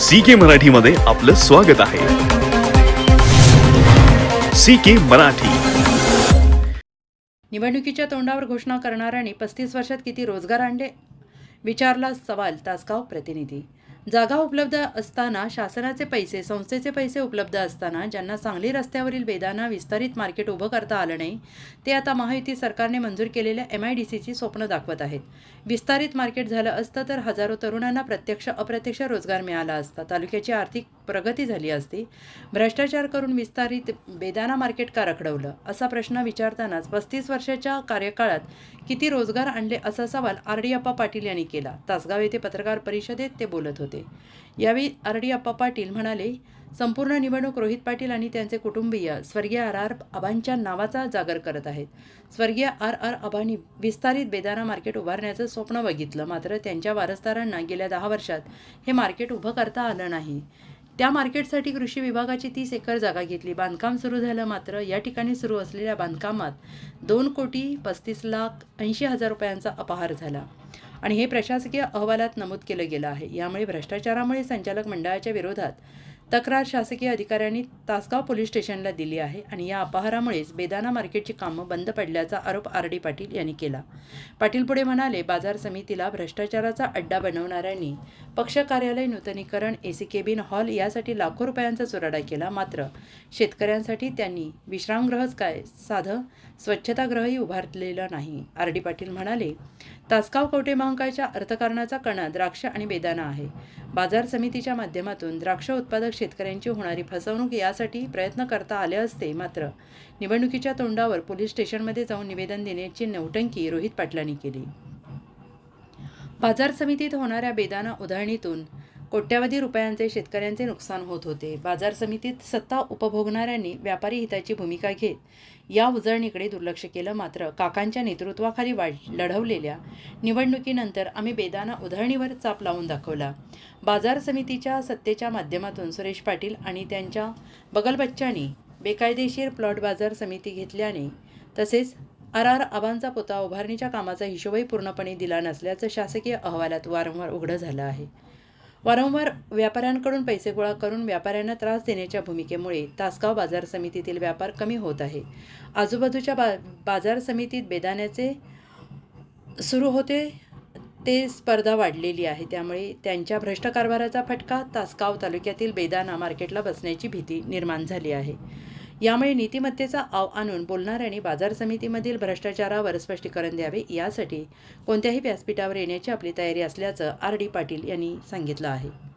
C के मराठीमध्ये आपलं स्वागत आहे. C K Marathi. निवडणुकीच्या तोंडावर घोषणा करणाऱ्यांनी पस्तीस वर्षात किती रोजगार आणले? विचारला सवाल तासगाव प्रतिनिधी. जागा उपलब्ध असताना शासनाचे पैसे संस्थेचे पैसे उपलब्ध असताना ज्यांना सांगली रस्त्यावरील बेदाना विस्तारित मार्केट उभं करता आलं नाही ते आता महायुती सरकारने मंजूर केलेल्या एम आय डी सीची स्वप्न दाखवत आहेत. विस्तारित मार्केट झालं असतं तर हजारो तरुणांना प्रत्यक्ष अप्रत्यक्ष रोजगार मिळाला असता. तालुक्याची आर्थिक प्रगती झाली असती. भ्रष्टाचार करून विस्तारित बेदाना मार्केट का रखडवलं असा प्रश्न विचारतानाच पस्तीस वर्षाच्या कार्यकाळात किती रोजगार आणले असा सवाल आर डी अप्पा पाटील यांनी केला. तासगाव येथे पत्रकार परिषदेत ते बोलत होते. यावेळी आर डी अप्पा पाटील म्हणाले संपूर्ण निवडणूक रोहित पाटील आणि त्यांचे कुटुंबीय स्वर्गीय आर आर आबांच्या नावाचा जागर करत आहेत. स्वर्गीय आर आर आबांनी विस्तारित बेदाना मार्केट उभारण्याचं स्वप्न बघितलं मात्र त्यांच्या वारसदारांना गेल्या दहा वर्षात हे मार्केट उभं करता आलं नाही. त्या मार्केटसाठी कृषी विभागाची तीस एकर जागा घेतली. बांधकाम सुरू झालं मात्र या ठिकाणी सुरू असलेल्या बांधकामात दोन कोटी पस्तीस लाख ऐंशी हजार रुपयांचा अपहार झाला आणि हे प्रशासकीय अहवालात नमूद केलं गेलं आहे. यामुळे भ्रष्टाचारामुळे संचालक मंडळाच्या विरोधात तक्रार शासकीय अधिकाऱ्यांनी तासगाव पोलीस स्टेशनला दिली आहे आणि या अपहारामुळेच बेदाना मार्केटची कामं बंद पडल्याचा आरोप आर डी पाटील यांनी केला. पाटील पुढे म्हणाले बाजार समितीला भ्रष्टाचाराचा अड्डा बनवणाऱ्यांनी पक्ष कार्यालय नूतनीकरण ए सी केबिन हॉल यासाठी लाखो रुपयांचा चुराडा केला. मात्र शेतकऱ्यांसाठी त्यांनी विश्रामगृहच काय साधं स्वच्छतागृहही उभारलेलं नाही. आर डी पाटील म्हणाले तासगाव कवटे महांकाळच्या अर्थकारणाचा कणा द्राक्ष आणि बेदाना आहे. बाजार समितीच्या माध्यमातून द्राक्ष उत्पादक शेतकऱ्यांची होणारी फसवणूक यासाठी प्रयत्न करता आले असते मात्र निवडणुकीच्या तोंडावर पोलीस स्टेशनमध्ये जाऊन निवेदन देण्याची नौटंकी रोहित पाटलांनी केली. बाजार समितीत होणाऱ्या बेदाना उधळणीतून कोट्यावधी रुपयांचे शेतकऱ्यांचे नुकसान होत होते. बाजार समितीत सत्ता उपभोगणाऱ्यांनी व्यापारी हिताची भूमिका घेत या उजळणीकडे दुर्लक्ष केलं मात्र काकांच्या नेतृत्वाखाली वाढ लढवलेल्या निवडणुकीनंतर आम्ही बेदाना उधळणीवर चाप लावून दाखवला. बाजार समितीच्या सत्तेच्या माध्यमातून सुरेश पाटील आणि त्यांच्या बगलबच्च्यांनी बेकायदेशीर प्लॉट बाजार समिती घेतल्याने तसेच आर आर आबांचा पुतळा उभारणीच्या कामाचा हिशोबही पूर्णपणे दिला नसल्याचं शासकीय अहवालात वारंवार उघडं झालं आहे. वारंवार व्यापाऱ्यांकडून पैसे गोळा करून व्यापाऱ्यांना त्रास देण्याच्या भूमिकेमुळे तासगाव बाजार समितीतील व्यापार कमी होत आहे. आजूबाजूच्या बा बाजार समितीत बेदाण्याचे सुरू होते ते स्पर्धा वाढलेली आहे. त्यामुळे त्यांच्या भ्रष्ट कारभाराचा फटका तासगाव तालुक्यातील बेदाना मार्केटला बसण्याची भीती निर्माण झाली आहे. यामुळे नीतिमत्तेचा आव आणून बोलणाऱ्यांनी बाजार समितीमधील भ्रष्टाचारावर स्पष्टीकरण द्यावे यासाठी कोणत्याही व्यासपीठावर येण्याची आपली तयारी असल्याचं आर डी पाटील यांनी सांगितलं आहे.